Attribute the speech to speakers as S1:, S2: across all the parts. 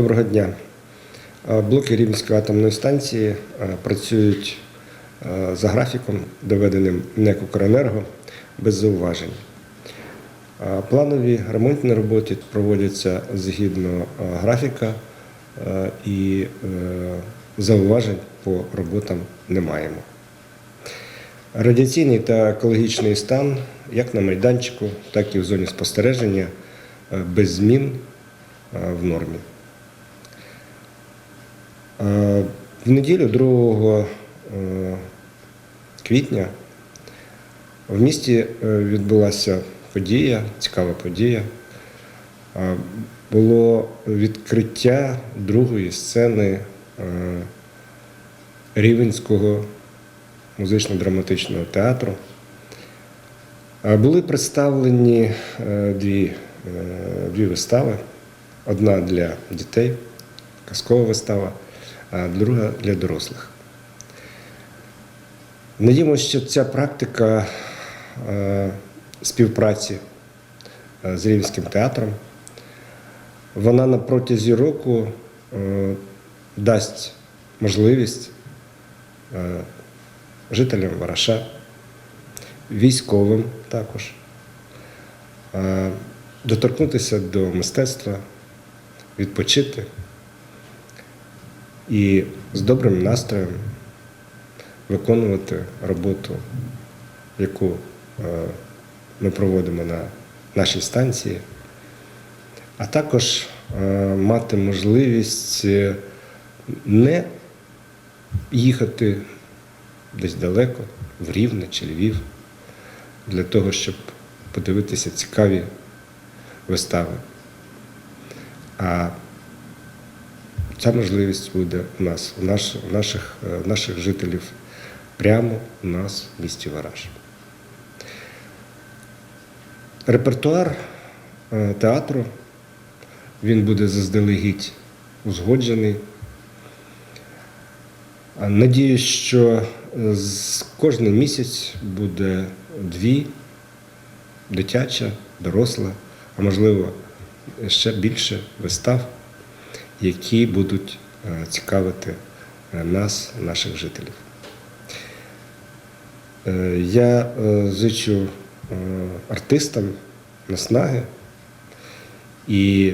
S1: Доброго дня. Е, Блоки Рівненської атомної станції е, працюють е, за графіком, доведеним НЕК «Укренерго» без зауважень. Планові ремонтні роботи проводяться згідно графіка і зауважень по роботам не маємо. Радіаційний та екологічний стан як на майданчику, так і в зоні спостереження без змін в нормі. Е, В неділю 2 е, квітня в місті е, відбулася подія, цікава подія. Було відкриття другої сцени Рівенського музично-драматичного театру. Були представлені дві, дві вистави. Одна для дітей, казкова вистава, а друга для дорослих. Надіємося, що ця практика е, співпраці е, з Рівненським театром, вона на протязі року е, дасть можливість жителям Вараша, військовим також, доторкнутися до мистецтва, відпочити і з добрим настроєм виконувати роботу, яку е, ми проводимо на нашій станції, а також е, мати можливість е, не їхати десь далеко, в Рівне чи Львів, для того, щоб подивитися цікаві вистави. А ця можливість буде у нас, у наш, наших, е, наших жителів прямо у нас в місті Вараж. Репертуар е, театру він буде заздалегідь узгоджений. Надіюсь, що е, кожний місяць буде дві дитяча, доросла, а можливо ще більше вистав, які будуть е, цікавити е, нас, наших жителів. Е, Я зичу артистам наснаги і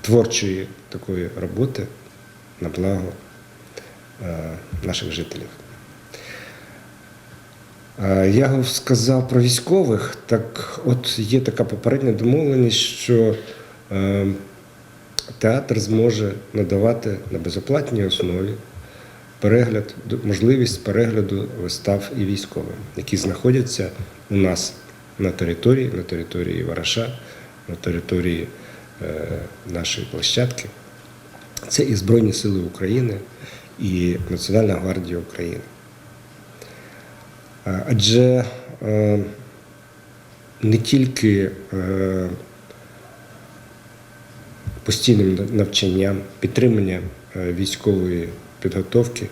S1: творчої такої роботи на благо наших жителів. Я сказав про військових, так от є така попередня домовленість, що театр зможе надавати на безоплатній основі перегляд, можливість перегляду вистав і військовим, які знаходяться у нас на території, на території Вараша, на території е, нашої площадки. Це і Збройні Сили України, і Національна гвардія України. Е, Адже е, не тільки постійним навчанням, підтриманням е, військової підготовки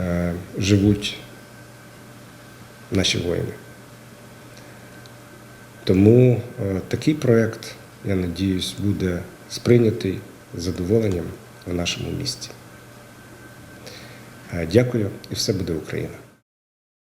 S1: е, живуть наші воїни. Тому е, такий проєкт, я надіюсь, буде сприйнятий з задоволенням в нашому місті. Дякую і все буде Україна.